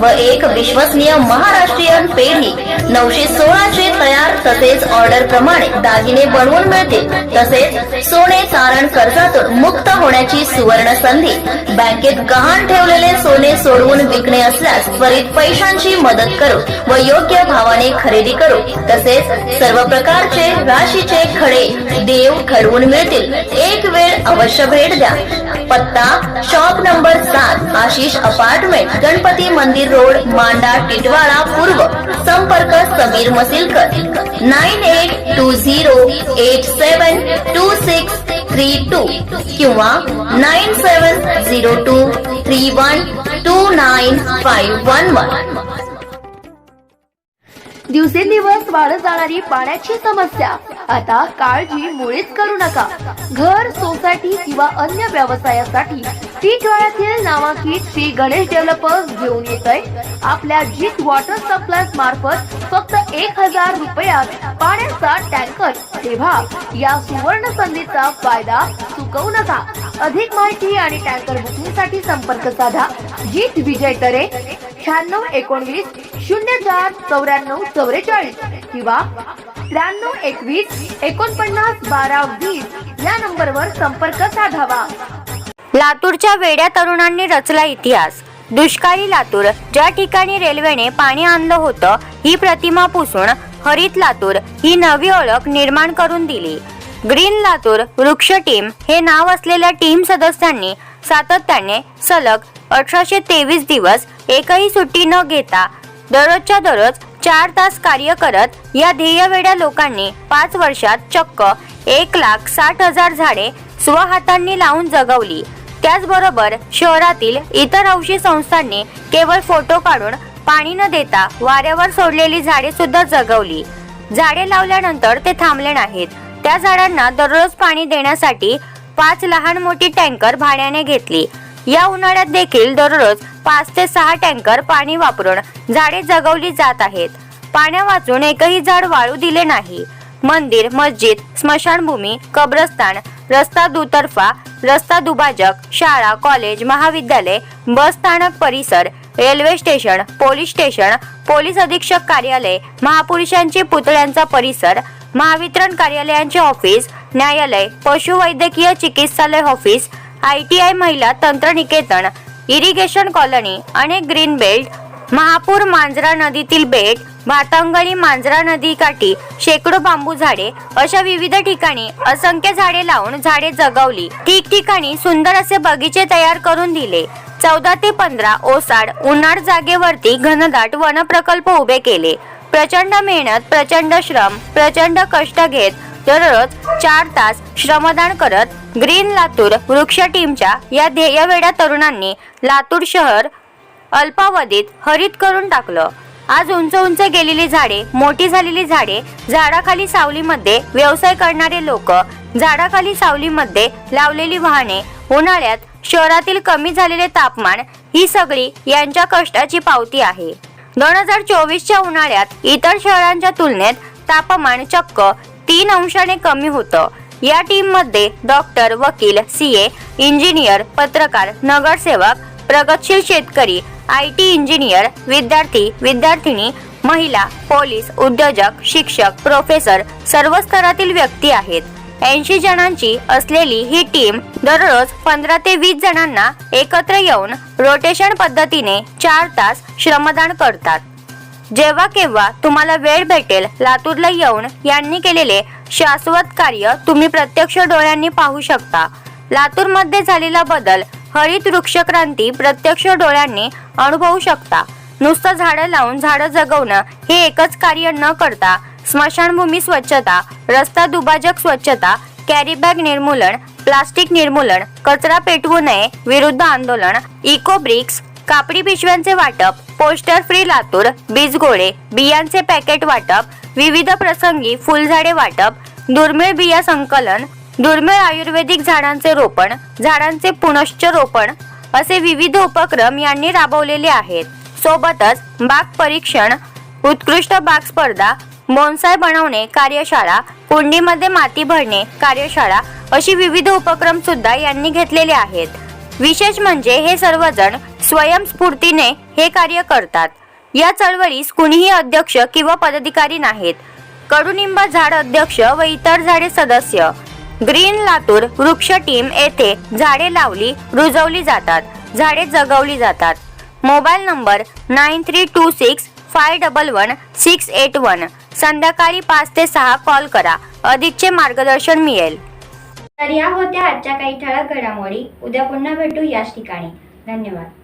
व एक विश्वसनीय महाराष्ट्रीयन पेढी नऊशे सोळाचे तयार तसेच ऑर्डर प्रमाणे दागिने बनवून मिळतील. तसेच सोने तारण कर्जातून मुक्त होण्याची सुवर्ण संधी बँकेत गहाण ठेवलेले सोने सोडवून विकणे असल्यास त्वरित पैशांची मदत करू व योग्य भावाने खरेदी करू. तसेच सर्व प्रकारचे राशीचे खडे देव घडवून मिळतील. एक वेळ अवश्य भेट द्या. पत्ता शॉप नंबर सात आशिष अपार्टमेंट गणपती मंदिर रोड मांडा टिटवाळा पूर्व. संपर्क Sameer Masilkar. Nine eight two zero eight seven two six three two किंवा nine seven zero two three one two nine five one one. दिवसेंदिवस वाढत जाणारी पाण्याची समस्या. आता काळजी मुळीच करू नका. घर सोसायटी किंवा अन्य व्यवसायासाठी टिटवाळ्यातील नामांकित श्री गणेश डेव्हलपर्स घेऊन येत आहे आपल्या जीत वॉटर सप्लाय मार्फत फक्त एक हजार रुपयात पाण्याचा टँकर. तेव्हा या सुवर्ण संधीचा फायदा चुकवू नका. अधिक माहिती आणि टँकर बुकिंगसाठी संपर्क साधा. जीत विजय तरे शहाण्णव एकोणवीस शून्य चार चौऱ्याण्णव चौवेचाळीस किंवा त्र्याण्णव एकवीस एकोणपन्नास बारा वीस या नंबरवर संपर्क साधावा. लातूरच्या वेड्या तरुणांनी रचला इतिहास. दुष्काळी लातूर ज्या ठिकाणी रेल्वेने पाणी आणलं होतं ही प्रतिमा पुसून हरित लातूर ही नवी ओळख निर्माण करून दिली. ग्रीन लातूर वृक्ष टीम हे नाव असलेल्या टीम सदस्यांनी सातत्याने सलग अठराशे तेवीस दिवस एकही सुट्टी न घेता दररोजच्या दररोज चार तास कार्य करत या ध्येयवेड्या लोकांनी पाच वर्षात चक्क एक लाख साठ हजार झाडे स्वहातांनी लावून जगवली. त्याचबरोबर शहरातील इतर औषधी संस्थांनी केवळ फोटो काढून पाणी न देता वाऱ्यावर सोडलेली झाडे सुद्धा जगवली. झाडे लावल्यानंतर ते थांबले नाहीत. त्या झाडांना दररोज पाणी देण्यासाठी पाच लहान मोठी टँकर भाड्याने घेतली. या उन्हाळ्यात देखील दररोज पाच ते सहा टँकर पाणी वापरून झाडे जगवली जात आहेत. पाण्या वाचून एकही झाड वाळू दिले नाही. मंदिर मस्जिद स्मशानभूमी कब्रस्तान रस्ता दुतर्फा रस्ता दुभाजक शाळा कॉलेज महाविद्यालय बस स्थानक परिसर railway station police station police अधीक्षक कार्यालय महापुरुषांचे पुतळ्यांचा परिसर महावितरण कार्यालयांचे ऑफिस न्यायालय पशुवैद्यकीय चिकित्सालय ऑफिस आय टी आय महिला तंत्रनिकेतन इरिगेशन कॉलनी अनेक ग्रीन बेल्ट महापूर मांजरा नदीतील बेट भातांगळी मांजरा नदीकाठी शेकडो बांबू झाडे अशा विविध ठिकाणी असंख्य झाडे लावून झाडे जगवली. ठिकठिकाणी सुंदर असे बगीचे तयार करून दिले. चौदा ते पंधरा ओसाड उन्हाळ जागेवरती घनदाट वन प्रकल्प उभे केले. प्रचंड मेहनत प्रचंड श्रम प्रचंड कष्ट घेत दररोज चार तास श्रमदान करत ग्रीन लातूर वृक्ष टीमच्या या ध्येयवेड्या तरुणांनी लातूर शहर अल्पावधीत हरित करून टाकलं. आज उंच उंच गेलेली झाडे मोठी झालेली झाडे झाडाखाली सावलीमध्ये व्यवसाय करणारे लोक झाडाखाली सावलीमध्ये लावलेली वाहने उन्हाळ्यात शहरातील कमी झालेले तापमान ही सगळी यांच्या कष्टाची पावती आहे. दोन हजार चोवीसच्या उन्हाळ्यात इतर शहरांच्या तुलनेत तापमान चक्क तीन अंशाने कमी होतं. या टीममध्ये डॉक्टर वकील सीए इंजिनियर पत्रकार नगरसेवक प्रगतशील शेतकरी आय टी इंजिनियर विद्यार्थी विद्यार्थिनी महिला पोलीस उद्योजक शिक्षक प्रोफेसर सर्व स्तरातील व्यक्ती आहेत. ऐंशी जणांची असलेली ही टीम दररोज पंधरा ते वीस जणांना एकत्र येऊन रोटेशन पद्धतीने चार तास श्रमदान करतात. जेव्हा केव्हा तुम्हाला वेळ भेटेल लातूरला येऊन यांनी केलेले शाश्वत कार्य तुम्ही प्रत्यक्ष डोळ्यांनी पाहू शकता. लातूरमध्ये झालेला बदल हरित वृक्षक्रांती प्रत्यक्ष डोळ्यांनी अनुभवू शकता. नुसतं झाडं लावून झाडं जगवणं हे एकच कार्य न करता स्मशानभूमी स्वच्छता रस्ता दुभाजक स्वच्छता कॅरीबॅग निर्मूलन प्लास्टिक निर्मूलन कचरा पेटवू नये विरुद्ध आंदोलन इको ब्रिक्स कापडी पिशव्यांचे वाटप पोस्टर फ्री लातूर बीजगोळे बियांचे पॅकेट वाटप विविध प्रसंगी फुलझाडे वाटप दुर्मिळ बिया संकलन दुर्मिळ आयुर्वेदिक झाडांचे रोपण झाडांचे पुनश्च रोपण असे विविध उपक्रम यांनी राबवलेले आहेत. सोबतच बाग परीक्षण उत्कृष्ट बाग स्पर्धा बोनसाय बनवणे कार्यशाळा कुंडीमध्ये माती भरणे कार्यशाळा अशी विविध उपक्रम सुद्धा यांनी घेतलेले आहेत. विशेष म्हणजे हे सर्वजण स्वयंस्फूर्तीने हे कार्य करतात. या चळवळीस कुणीही अध्यक्ष किंवा पदाधिकारी नाहीत. कडुनिंब झाड अध्यक्ष व इतर झाडे सदस्य ग्रीन लातूर वृक्ष टीम येथे झाडे लावली रुजवली जातात झाडे जगवली जातात. Mobile number nine three two six five double one six eight one. संध्याकाळी पाच ते सहा कॉल करा. अधिकचे मार्गदर्शन मिळेल. तर या होत्या आजच्या काही ठळक घडामोडी. उद्या पुन्हा भेटू याच ठिकाणी. धन्यवाद.